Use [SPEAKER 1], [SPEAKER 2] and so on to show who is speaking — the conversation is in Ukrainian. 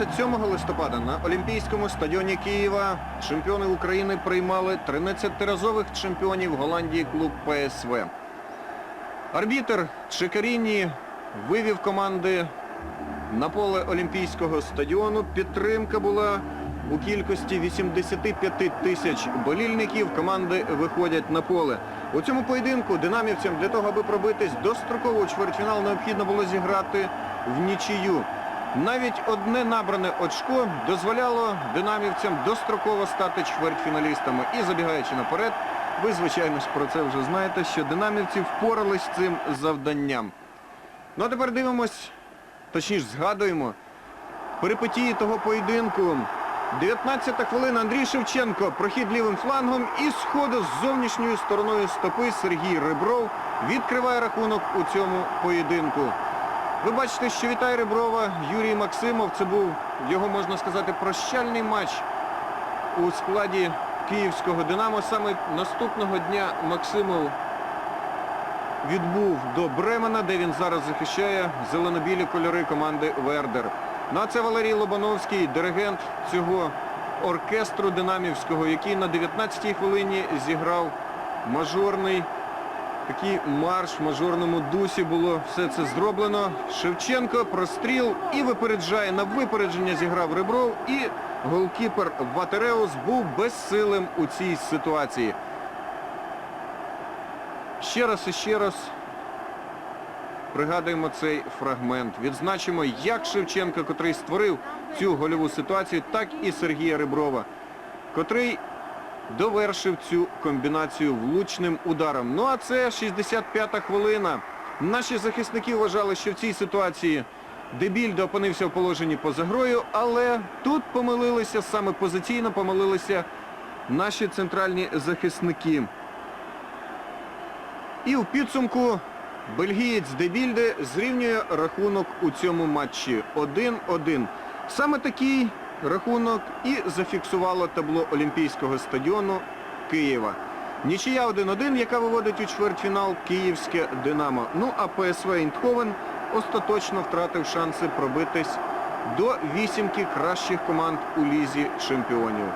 [SPEAKER 1] 27 листопада на Олімпійському стадіоні Києва чемпіони України приймали 13-разових чемпіонів Голландії клуб ПСВ. Арбітер Чекаріні вивів команди на поле Олімпійського стадіону. Підтримка була у кількості 85 тисяч болільників. Команди виходять на поле. У цьому поєдинку динамівцям для того, аби пробитись достроково у чвертьфінал, необхідно було зіграти в нічию. Навіть одне набране очко дозволяло динамівцям достроково стати чвертьфіналістами. І забігаючи наперед, ви, звичайно ж, про це вже знаєте, що динамівці впорались з цим завданням. Ну а тепер дивимось, точніше згадуємо, перипетії того поєдинку. 19-та хвилина Андрій Шевченко, прохід лівим флангом і сходу з зовнішньою стороною стопи Сергій Ребров відкриває рахунок у цьому поєдинку. Ви бачите, що вітає Реброва Юрій Максимов. Це був його, можна сказати, прощальний матч у складі київського Динамо. Саме наступного дня Максимов відбув до Бремена, де він зараз захищає зелено-білі кольори команди Вердер. Ну а це Валерій Лобановський, диригент цього оркестру динамівського, який на 19-й хвилині зіграв мажорний такий марш в мажорному дусі було все це зроблено. Шевченко простріл і випереджає на випередження зіграв Ребров. І голкіпер Ватереус був безсилим у цій ситуації. Ще раз і ще раз пригадуємо цей фрагмент. Відзначимо, як Шевченко, котрий створив цю гольову ситуацію, так і Сергія Реброва, котрий довершив цю комбінацію влучним ударом. Ну а це 65-та хвилина. Наші захисники вважали, що в цій ситуації Дебільдо опинився в положенні поза грою, але тут помилилися, саме позиційно помилилися наші центральні захисники. І в підсумку бельгієць Дебільде зрівнює рахунок у цьому матчі 1-1. Саме такий рахунок і зафіксувало табло Олімпійського стадіону Києва. Нічия 1-1, яка виводить у чвертьфінал київське Динамо. Ну а ПСВ Інтховен остаточно втратив шанси пробитись до вісімки кращих команд у лізі чемпіонів.